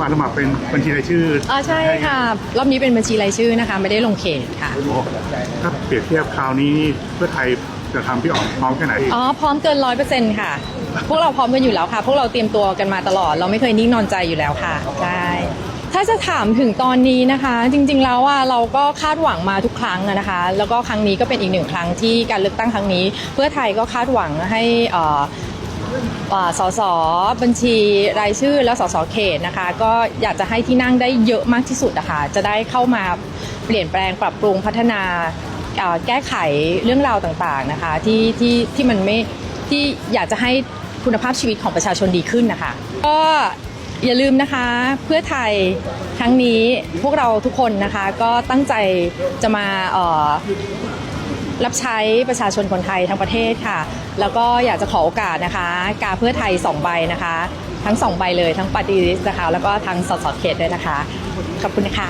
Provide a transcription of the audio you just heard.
มาสมัครเป็นบัญชีรายชื่ออ๋อใช่ค่ะ รอบนี้เป็นบัญชีรายชื่อนะคะ ไม่ได้ลงเขตค่ะโอ้ถ้าเปรียบเทียบคราวนี้เพื่อไทยจะทำพี่อ๋อมพร้อมแค่ไหนอ๋อพร้อมเกินร้อยเปอร์เซ็นต์ค่ะ พวกเราพร้อมกันอยู่แล้วค่ะ พวกเราเตรียมตัวกันมาตลอด เราไม่เคยนิ่งนอนใจอยู่แล้วค่ะใช่ถ้าจะถามถึงตอนนี้นะคะ จริงๆแล้วอะเราก็คาดหวังมาทุกครั้งอะนะคะ แล้วก็ครั้งนี้ก็เป็นอีกหนึ่งครั้งที่การเลือกตั้งครั้งนี้ เพื่อไทยก็คาดหวังให้เอ่ออ่า สสบัญชีรายชื่อแล้วสสเขตนะคะ ก็อยากจะให้ที่นั่งได้เยอะมากที่สุดนะคะจะได้เข้ามาเปลี่ยนแปลงปรับปรุงพัฒนาแก้ไขเรื่องราวต่างๆนะคะที่ที่ที่มันไม่ที่อยากจะให้คุณภาพชีวิตของประชาชนดีขึ้นนะคะ ก็อย่าลืมนะคะเพื่อไทยครั้งนี้พวกเราทุกคนนะคะ ก็ตั้งใจจะมา รับใช้ประชาชนคนไทยทั้งประเทศค่ะ แล้วก็อยากจะขอโอกาสนะคะ กาเพื่อไทย 2 ใบนะคะ ทั้ง 2 ใบเลยทั้งปฏิริษีนะคะ แล้วก็ทั้งสสเขตด้วยนะคะ ขอบคุณค่ะ